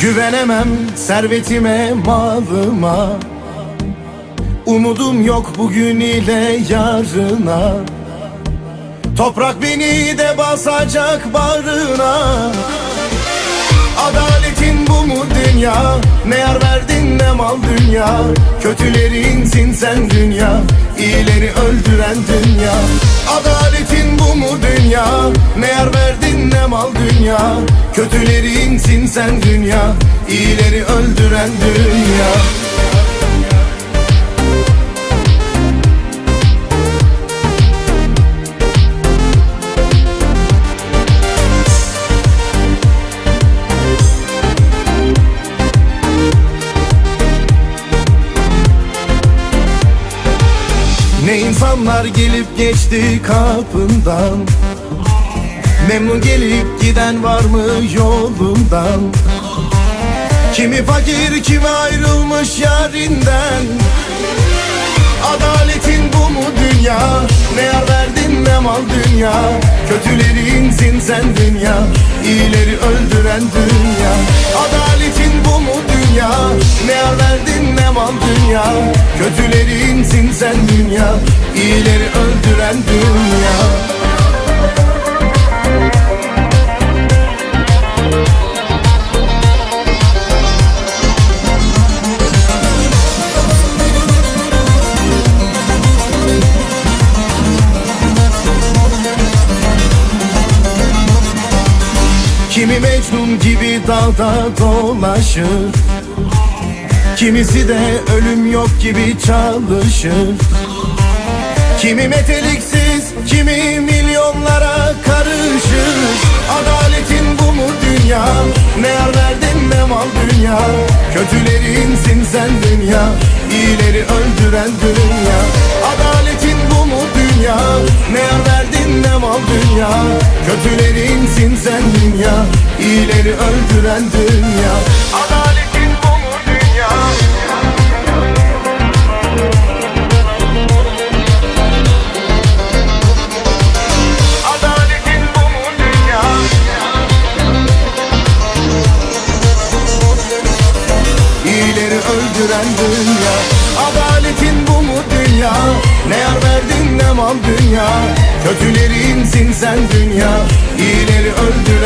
Güvenemem servetime, malıma. Umudum yok bugün ile yarına. Toprak beni de basacak bağrına. Adaletin bu mu dünya? Ne yar verdin ne mal dünya? Kötülerinsin sen dünya. İyileri öldüren dünya. Adaletin bu mu dünya? Ne yar verdin ne mal dünya? Kötülerinsin sen dünya İyileri öldüren dünya. Ne insanlar gelip geçti kapından Memnun gelip giden var mı yolundan? Kimi fakir kimi ayrılmış yarinden. Adaletin bu mu dünya? Ne yar verdin ne mal dünya? Kötülerinsin sen dünya İyileri öldüren dünya. Adaletin bu mu dünya? Ne yar verdin ne mal dünya? Kötülerinsin sen dünya İyileri öldüren dünya Kimi Mecnun gibi dağda dolaşır Kimisi de ölüm yok gibi çalışır Kimi meteliksiz, kimi milyonlara karışır Adaletin bu mu dünya? Ne yar verdin ne mal dünya? Kötülerinsin sen dünya, iyileri öldüren dünya dünya? Kötülerinsin sen dünya, iyileri öldüren dünya Adaletin bu mu dünya? Adaletin bu mu dünya? İyileri öldüren dünya Adaletin bu mu dünya Ne yar verdin ne mal dünya Kötülerinsin sen dünya İyileri öldüren